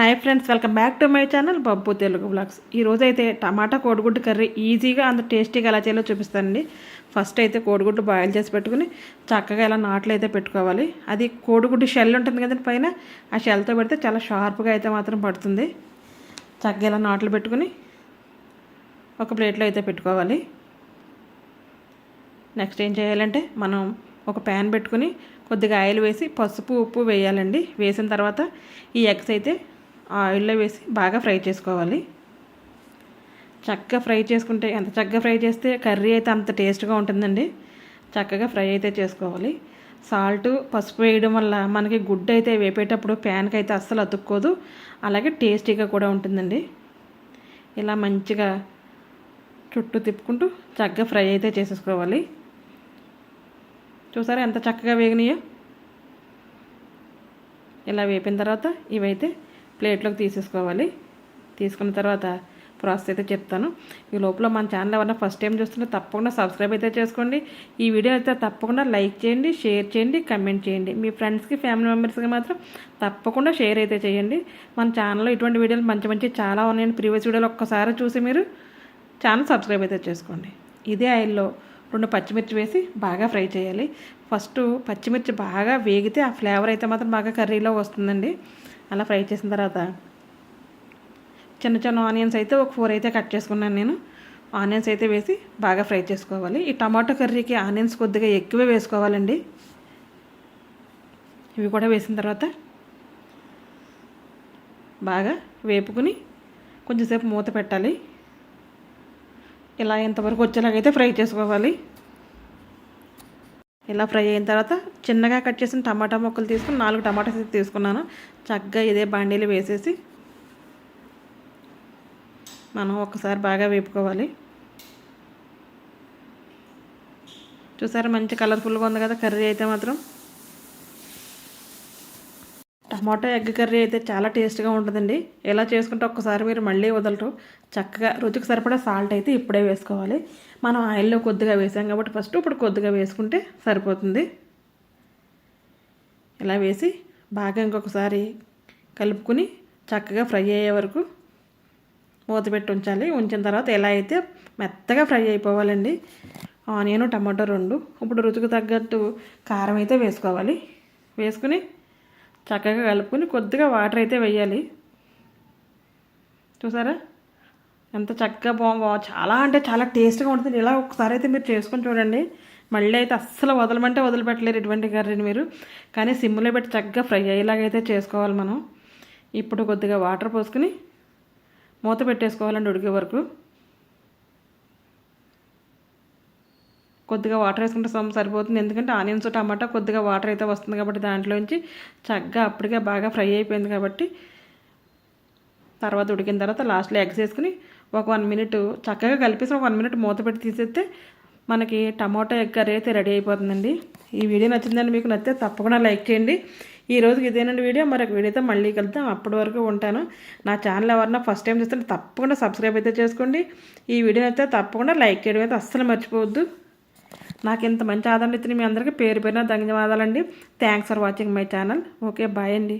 Hi friends welcome back to my channel Babbu Telugu blogs. ఈరోజు అయితే టమాటా కోడిగుడ్డు curry ఈజీగా అంత టేస్టీగా ఎలా చేయాలో చూపిస్తానండి. ఫస్ట్ అయితే కోడిగుడ్డు బాయిల్ చేసి పెట్టుకుని చక్కగా ఇలా నాట్లు అయితే పెట్టుకోవాలి. అది కోడిగుడ్డు షెల్ ఉంటుంది కదండి పైన ఆ షెల్తో పెడితే చాలా షార్ప్గా అయితే మాత్రం పడుతుంది. చక్కగా ఇలా నాట్లు పెట్టుకుని ఒక ప్లేట్లో అయితే పెట్టుకోవాలి. నెక్స్ట్ ఏం చేయాలంటే మనం ఒక ప్యాన్ పెట్టుకుని కొద్దిగా ఆయిల్ వేసి పసుపు ఉప్పు వేయాలండి. వేసిన తర్వాత ఈ ఎగ్స్ అయితే ఆయిల్లో వేసి బాగా ఫ్రై చేసుకోవాలి. చక్కగా ఫ్రై చేసుకుంటే ఎంత చక్కగా ఫ్రై చేస్తే కర్రీ అయితే అంత టేస్ట్గా ఉంటుందండి. చక్కగా ఫ్రై అయితే చేసుకోవాలి. సాల్ట్ పసుపు వేయడం వల్ల మనకి గుడ్డు అయితే వేపేటప్పుడు ప్యాన్కి అయితే అస్సలు అతుక్కోదు. అలాగే టేస్టీగా కూడా ఉంటుందండి. ఇలా మంచిగా చుట్టూ తిప్పుకుంటూ చక్కగా ఫ్రై అయితే చేసేసుకోవాలి. చూసారా ఎంత చక్కగా వేగినాయో? ఇలా వేపిన తర్వాత ఇవైతే ప్లేట్లోకి తీసేసుకోవాలి. తీసుకున్న తర్వాత ప్రాసెస్ అయితే చెప్తాను. ఈ లోపల మన ఛానల్ ఎవరైనా ఫస్ట్ టైం చూస్తుంటే తప్పకుండా సబ్స్క్రైబ్ అయితే చేసుకోండి. ఈ వీడియో అయితే తప్పకుండా లైక్ చేయండి షేర్ చేయండి కమెంట్ చేయండి. మీ ఫ్రెండ్స్కి ఫ్యామిలీ మెంబర్స్కి మాత్రం తప్పకుండా షేర్ అయితే చేయండి. మన ఛానల్లో ఇటువంటి వీడియోలు మంచి మంచి చాలా ఉన్నాయండి. ప్రీవియస్ వీడియోలు ఒక్కసారి చూసి మీరు ఛానల్ సబ్స్క్రైబ్ అయితే చేసుకోండి. ఇదే ఆయిల్లో రెండు పచ్చిమిర్చి వేసి బాగా ఫ్రై చేయాలి. ఫస్ట్ పచ్చిమిర్చి బాగా వేగితే ఆ ఫ్లేవర్ అయితే మాత్రం బాగా కర్రీలో వస్తుందండి. అలా ఫ్రై చేసిన తర్వాత చిన్న చిన్న ఆనియన్స్ అయితే ఒక ఫోర్ అయితే కట్ చేసుకున్నాను నేను. ఆనియన్స్ అయితే వేసి బాగా ఫ్రై చేసుకోవాలి. ఈ టమాటో కర్రీకి ఆనియన్స్ కొద్దిగా ఎక్కువే వేసుకోవాలండి. ఇవి కూడా వేసిన తర్వాత బాగా వేపుకుని కొంచెంసేపు మూత పెట్టాలి. ఇలా ఇంతవరకు వచ్చేలాగైతే ఫ్రై చేసుకోవాలి. ఇలా ఫ్రై అయిన తర్వాత చిన్నగా కట్ చేసిన టమాటా ముక్కలు తీసుకుని నాలుగు టమాటాస్ తీసుకున్నాను. చక్కగా ఇదే బాండీలు వేసేసి మనం ఒకసారి బాగా వేపుకోవాలి. చూసారా మంచి కలర్ఫుల్గా ఉంది కదా కర్రీ అయితే మాత్రం. టమాటో ఎగ్ కర్రీ అయితే చాలా టేస్ట్గా ఉంటుందండి. ఎలా చేసుకుంటే ఒక్కసారి మీరు మళ్ళీ వదలరు. చక్కగా రుచికి సరిపడా సాల్ట్ అయితే ఇప్పుడే వేసుకోవాలి. మనం ఆయిల్లో కొద్దిగా వేసాం కాబట్టి ఫస్ట్ ఇప్పుడు కొద్దిగా వేసుకుంటే సరిపోతుంది. ఇలా వేసి బాగా ఇంకొకసారి కలుపుకుని చక్కగా ఫ్రై అయ్యే వరకు మూత పెట్టి ఉంచాలి. ఉంచిన తర్వాత ఎలా అయితే మెత్తగా ఫ్రై అయిపోవాలండి. ఆనియన్ టమాటో రెండు. ఇప్పుడు రుచికి తగ్గట్టు కారం అయితే వేసుకోవాలి. వేసుకుని చక్కగా కలుపుకొని కొద్దిగా వాటర్ అయితే వేయాలి. చూసారా? ఎంత చక్కగా బాగుంది. చాలా అంటే చాలా టేస్ట్గా ఉంటుంది ఇలా ఒకసారి అయితే మీరు చేసుకొని చూడండి. మళ్ళీ అయితే అస్సలు వదలమంటే వదిలిపెట్టలేరు ఇటువంటి కర్రీని మీరు. కానీ సిమ్లో పెట్టి చక్కగా ఫ్రై అయ్యేలాగైతే చేసుకోవాలి మనం. ఇప్పుడు కొద్దిగా వాటర్ పోసుకుని మూత పెట్టేసుకోవాలండి ఉడికే వరకు. కొద్దిగా వాటర్ వేసుకుంటే సొమ్ము సరిపోతుంది. ఎందుకంటే ఆనియన్స్ టమాటా కొద్దిగా వాటర్ అయితే వస్తుంది కాబట్టి దాంట్లోంచి చక్కగా అప్పటికే బాగా ఫ్రై అయిపోయింది కాబట్టి తర్వాత ఉడికిన తర్వాత లాస్ట్లో ఎగ్స్ వేసుకుని ఒక వన్ మినిట్ చక్కగా కలిపేసి ఒక వన్ మినిట్ మూత పెట్టి తీసేస్తే మనకి టమాటో ఎగ్ కర్రీ అయితే రెడీ అయిపోతుందండి. ఈ వీడియో నచ్చిందండి మీకు నచ్చితే తప్పకుండా లైక్ చేయండి. ఈ రోజుకి ఇదేనండి వీడియో. మరొక వీడియోతో మళ్ళీ కలుద్దాం. అప్పటి వరకు ఉంటాను. నా ఛానల్ ఎవరన్నా ఫస్ట్ టైం చూస్తుంటే తప్పకుండా సబ్స్క్రైబ్ అయితే చేసుకోండి. ఈ వీడియో నచ్చితే తప్పకుండా లైక్ చేయడం అయితే అస్సలు మర్చిపోవద్దు. నాకు ఇంత మంచి ఆదరణ ఇచ్చిన మీ అందరికీ పేరు పేరున ధన్యవాదాలండి. Thanks for watching my channel okay bye అండి.